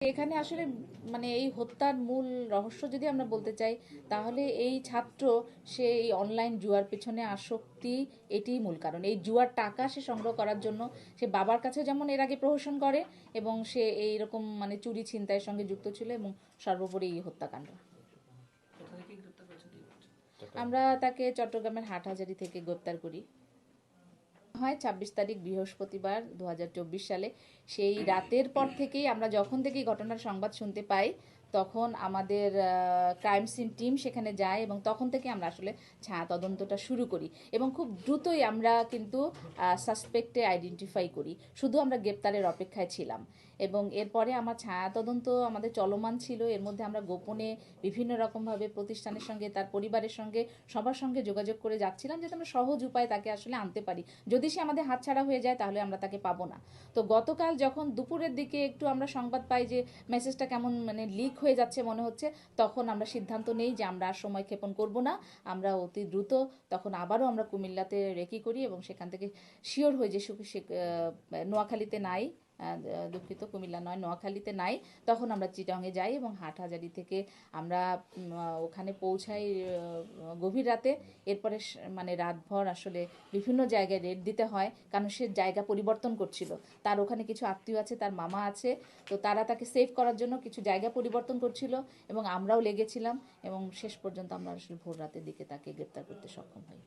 এখানে আসলে মানে এই হত্যার মূল রহস্য যদি আমরা বলতে চাই তাহলে এই ছাত্র সে এই অনলাইন জুয়ার পেছনে আসক্তি এটিই মূল কারণ। এই জুয়ার টাকা সে সংগ্রহ করার জন্য সে বাবার কাছে যেমন এর আগে প্রহসন করে এবং সে এই রকম মানে চুরি ছিনতাইয়ের সঙ্গে যুক্ত ছিল এবং সর্বোপরি এই হত্যাকাণ্ড। আমরা তাকে চট্টগ্রামের হাটহাজারি থেকে গ্রেপ্তার করি। হয়, ছাব্বিশ তারিখ বৃহস্পতিবার দু হাজার চব্বিশ সালে। সেই রাতের পর থেকেই আমরা যখন থেকেই ঘটনার সংবাদ শুনতে পাই তখন আমাদের ক্রাইম সিন টিম সেখানে যায় এবং তখন থেকে আমরা আসলে ছায়া তদন্তটা শুরু করি এবং খুব দ্রুতই আমরা কিন্তু সাসপেক্টে আইডেন্টিফাই করি। শুধু আমরা গ্রেপ্তারের অপেক্ষায় ছিলাম এবং এরপরে আমার ছায়া তদন্ত আমাদের চলমান ছিল। এর মধ্যে আমরা গোপনে বিভিন্ন রকমভাবে প্রতিষ্ঠানের সঙ্গে, তার পরিবারের সঙ্গে, সবার সঙ্গে যোগাযোগ করে যাচ্ছিলাম যাতে আমরা সহজ উপায়ে তাকে আসলে আনতে পারি। যদি সে আমাদের হাতছাড়া হয়ে যায় তাহলে আমরা তাকে পাবো না। তো গতকাল যখন দুপুরের দিকে একটু আমরা সংবাদ পাই যে মেসেজটা কেমন মানে লিক হয়ে যাচ্ছে মনে হচ্ছে, তখন আমরা সিদ্ধান্ত নেই যে আমরা আর সময় ক্ষেপণ করব না, আমরা অতি দ্রুত তখন আবারও আমরা কুমিল্লাতে রেকি করি এবং সেখান থেকে শিওর হয়ে যে নোয়াখালীতে নাই। দুঃখিত, কুমিল্লা নয়, নোয়াখালীতে নাই। তখন আমরা চিটংয়ে যাই এবং হাটহাজারি থেকে আমরা ওখানে পৌঁছাই গভীর রাতে। এরপরে মানে রাতভর আসলে বিভিন্ন জায়গায় রেড দিতে হয়, কারণ সে জায়গা পরিবর্তন করছিল। তার ওখানে কিছু আত্মীয় আছে, তার মামা আছে, তো তারা তাকে সেভ করার জন্য কিছু জায়গা পরিবর্তন করছিল এবং আমরাও লেগেছিলাম এবং শেষ পর্যন্ত আমরা আসলে ভোর রাতের দিকে তাকে গ্রেপ্তার করতে সক্ষম হই।